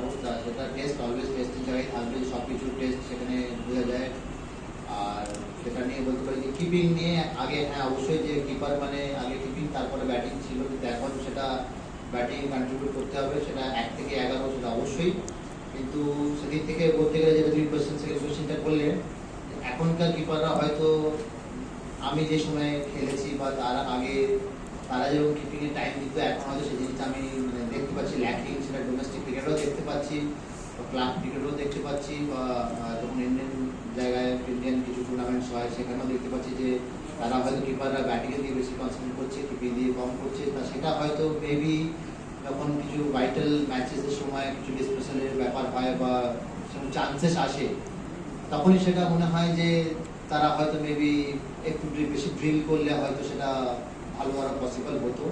সেটা মানে batting batting contribute করতে হবে, সেটা এক থেকে এগারো, সেটা অবশ্যই। কিন্তু সেদিক থেকে বলতে গেলে যেটা করলে, এখনকার কিপাররা হয়তো আমি যে সময় খেলেছি বা তার আগে তারা যেরকম এর টাইম দিত এখন হয়তো সেই জিনিসটা আমি মানে দেখতে পাচ্ছি ল্যাকিং সেটা ডোমেস্টিক ক্রিকেটও দেখতে পাচ্ছি ক্লাব ক্রিকেটও দেখতে পাচ্ছি, বা যখন ইন্ডিয়ান জায়গায় ইন্ডিয়ান কিছু টুর্নামেন্টস হয়, সেখানেও দেখতে পাচ্ছি যে, তারা হয়তো কিপাররা ব্যাটিংয়ে দিয়ে বেশি কনসেন্ট্রেট করছে কিপিং দিয়ে কম করছে তা সেটা হয়তো মেবি যখন কিছু ভাইটাল ম্যাচেসের সময় কিছু ডিসপ্রেশনের ব্যাপার হয়, বা সেরকম চান্সেস আসে, তখনই সেটা মনে হয় যে, তারা হয়তো মেবি একটু বেশি ড্রিল করলে হয়তো সেটা ভালো করা পসিবল হতো।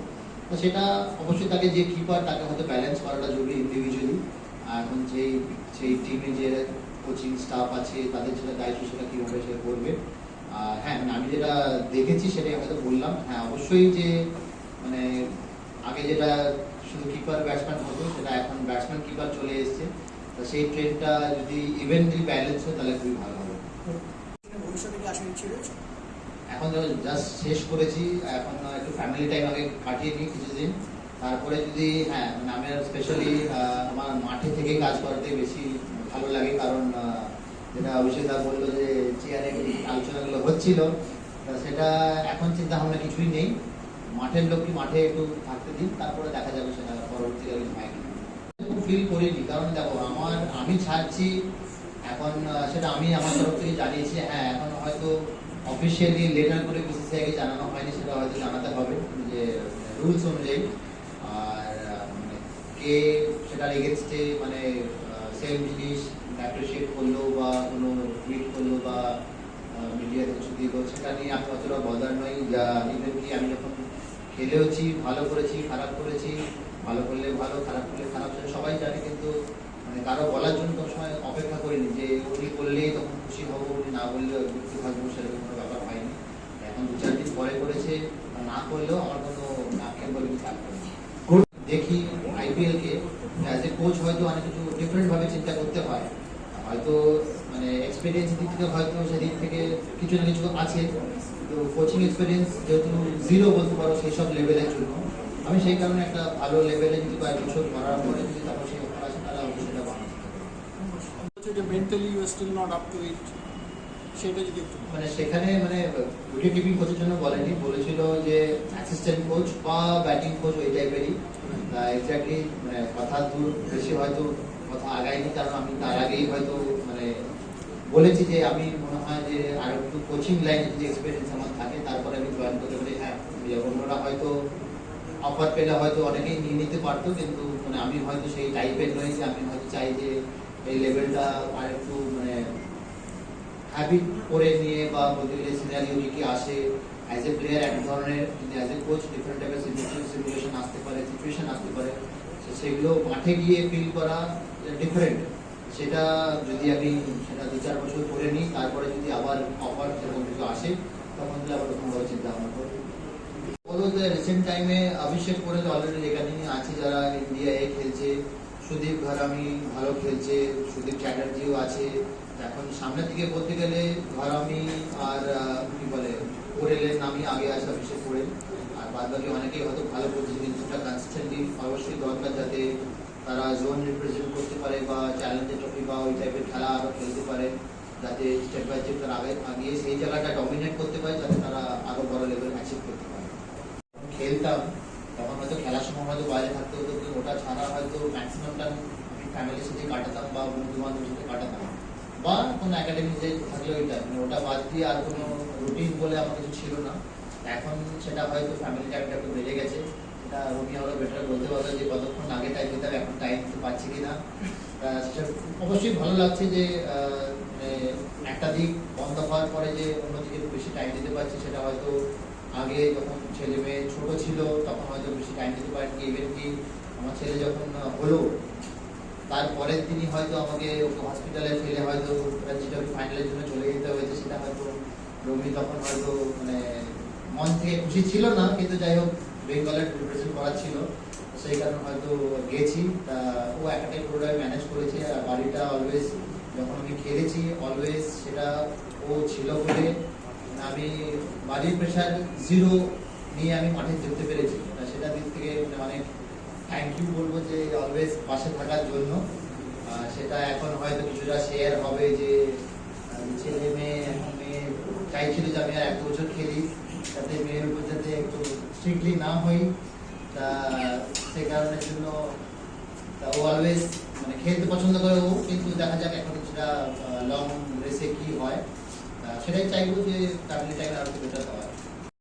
তো সেটা অবশ্যই তাকে যে কিপার তাকে হয়তো ব্যালেন্স করাটা জরুরি ইন্ডিভিজুয়ালি এখন যেই সেই টিমে যে কোচিং স্টাফ আছে তাদের যেটা দায়িত্ব সেটা কীভাবে সে করবে। আর হ্যাঁ মানে আমি যেটা দেখেছি সেটাই হয়তো বললাম। হ্যাঁ অবশ্যই যে মানে আগে যেটা শুধু কিপার ব্যাটসম্যান হতো সেটা এখন ব্যাটসম্যান কিপার চলে এসেছে। তো সেই ট্রেনটা যদি ইভেন্টলি ব্যালেন্স হয় তাহলে খুবই ভালো হবে। ভবিষ্যতে কি এখন জাস্ট শেষ করেছি এখন একটু ফ্যামিলি টাইম আগে কাটিয়ে নিই কিছুদিন। তারপরে যদি হ্যাঁ মানে আমি স্পেশালি আমার মাঠে থেকে কাজ করতে বেশি ভালো লাগে, কারণ যেটা অভিষেক দা বলল যে চেয়ারে আলোচনাগুলো হচ্ছিল, তা সেটা এখন চিন্তা ভাবনা কিছুই নেই। মাঠের লোককে মাঠে একটু থাকতে দিন তারপরে দেখা যাবে সেটা পরবর্তীকালে হয় ফিল করিনি, কারণ দেখো, আমার, আমি ছাড়ছি, এখন সেটা আমি আমার তরফ থেকে জানিয়েছি হ্যাঁ এখন হয়তো অফিসিয়ালি লেটার করে বিসিসিআইকে জানানো হয়নি, সেটা হয়তো জানাতে হবে যে, রুলস অনুযায়ী। আর মানে কে সেটার এগেনস্টে মানে সেম জিনিস অ্যাপ্রিসিয়েট করল বা কোনো টুইট করল বা মিডিয়াতে কিছু দিয়ে সেটা নিয়ে আমি অতটা বদার নই। যা ইভেন কি আমি যখন খেলেওছি, ভালো করেছি, খারাপ করেছি, ভালো করলে ভালো, খারাপ করলে খারাপ সবাই জানে, কিন্তু মানে কারও বলার জন্য সময় অপেক্ষা করিনি যে উনি বললেই তখন খুশি হব উনি না বললে দুঃখ থাকব সেরকম কোনো ব্যাপার হয়নি এখন দু চার দিন পরে করেছে না করলেও আমার কোনো আক্ষেপ বলে কিছু থাকবে দেখি আইপিএল কে অ্যাজ এ কোচ হয়তো অনেক কিছু ডিফারেন্ট ভাবে চিন্তা করতে হয়। হয়তো মানে এক্সপিরিয়েন্স দিক থেকে হয়তো সেদিক থেকে কিছু না কিছু আছে। তো কোচিং এক্সপিরিয়েন্স যেহেতু জিরো বলতে পারো সেই সব লেভেলের জন্য আমি সেই কারণে একটা ভালো লেভেলে যদি কয়েক বছর করার পরে যদি তারপর সেই সেটা বানাতে। Mentally you still not up to it সেটা যদি একটু মানে সেখানে মানে উইকেট কিপিং কোচের জন্য বলেনি। বলেছিল যে অ্যাসিস্ট্যান্ট কোচ বা ব্যাটিং কোচ ওই টাইপেরই এক্স্যাক্টলি মানে কথা দূর বেশি হয়তো কথা আগায়নি কারণ আমি তার আগেই হয়তো মানে বলেছি যে আমি মনে হয় যে আর একটু কোচিং লাইনে যদি এক্সপিরিয়েন্স আমার থাকে তারপরে আমি জয়েন করতে পারি। হ্যাঁ অন্যরা হয়তো অফার পেলে হয়তো অনেকেই নিয়ে নিতে পারতো কিন্তু মানে আমি হয়তো সেই টাইপের নই যে আমি হয়তো চাই যে এই লেভেলটা আর একটু মানে হ্যাবিট করে নিয়ে বা গেলে সিনারিও কি আসে? অ্যাজ এ প্লেয়ার এক ধরনের অ্যাজ এ কোচ ডিফারেন্ট টাইপের সিচুয়েশন আসতে পারে সিচুয়েশন আসতে পারে। সেগুলো মাঠে গিয়ে ফিল করা ডিফারেন্ট সেটা যদি আমি সেটা দু চার বছর করে নিই, তারপরে যদি আবার অফার সেরকম কিছু আসে, তখন তাহলে আবার রকমভাবে চিন্তা ভাবনা করব। বলো রিসেন্ট টাইমে অভিষেক করে অলরেডি এখানে আছে যারা ইন্ডিয়ায় খেলছে। সুদীপ ঘরামি ভালো খেলছে, সুদীপ চ্যাটার্জিও আছে। এখন সামনের দিকে বলতে গেলে ঘরামি আর কি বলে কোরেলের নামই আগে আছে অভিষেক কোরেল আর বাদ বাকি অনেকেই হয়তো ভালো করছে কিন্তু সেটা কনসিস্টেন্টলি অবশ্যই দরকার যাতে তারা জোন রিপ্রেজেন্ট করতে পারে বা চ্যালেঞ্জের ট্রফি বা ওই টাইপের খেলা আরও খেলতে পারে, যাতে স্টেপ বাই স্টেপ তারা আগে, আগিয়ে সেই জায়গাটা ডমিনেট করতে পারে, যাতে তারা আরও বড় লেভেল অ্যাচিভ করতে পারে। খেলতাম তখন হয়তো খেলার সময় হয়তো বাইরে থাকতে হতো কিন্তু ওটা ছাড়া হয়তো ম্যাক্সিমাম টাইম আমি ফ্যামিলির সাথে কাটাতাম বা বন্ধু বান্ধবের সাথে কাটাতাম। বা কোনো একাডেমিতে থাকলে ওইটা মানে ওটা বাদ দিয়ে আর কোনো রুটিন বলে আমার কিছু ছিল না। এখন সেটা হয়তো ফ্যামিলি টাইমটা একটু বেড়ে গেছে। সেটা রুমি আমরা বেটার বলতে পারব যে কতক্ষণ আগে টাইম দিতে হবে এখন টাইম পারছি কিনা। আহ, সেটা অবশ্যই ভালো লাগছে যে মানে একটা দিক বন্ধ হওয়ার পরে যে অন্যদিকে বেশি টাইম দিতে পারছি সেটা হয়তো আগে যখন ছেলে মেয়ে ছোট ছিল, তখন হয়তো বেশি টাইম দিতে পারেনি। ইভেন কি আমার ছেলে যখন হলো তারপরের দিনই হয়তো আমাকে ওকে হসপিটালে ফেলে হয়তো যেটা ফাইনালের জন্য চলে যেতে হয়েছে, সেটা হয়তো রমি তখন হয়তো মানে মন থেকে খুশি ছিল না, কিন্তু যাই হোক, বেঙ্গলের রিপ্রেজেন্ট করার ছিল সেই কারণে হয়তো গেছি। তা ও একাটাই পুরো পুরোটাই ম্যানেজ করেছে, আর বাড়িটা অলওয়েজ যখন আমি খেলেছি অলওয়েজ সেটা ও ছিল বলে আমি বাড়ির প্রেশার জিরো নিয়ে আমি মাঠে জিততে পেরেছি। সেটা দিক থেকে মানে অনেক থ্যাংক ইউ বলব যে অলওয়েজ পাশে থাকার জন্য। সেটা এখন হয়তো কিছুটা শেয়ার হবে যে ছেলে মেয়ে এখন মেয়ে চাইছিল যে আমি আর এক বছর খেলি, যাতে মেয়ের উপর যাতে একটু স্ট্রিক্টলি না হই। তা সে কারণের জন্য তা ও অলওয়েজ মানে খেলতে পছন্দ করে ও, কিন্তু দেখা যাক এখন কিছুটা লং রেসে কি হয়। সেটাই চাইব যে ফ্যামিলি আরও বেটার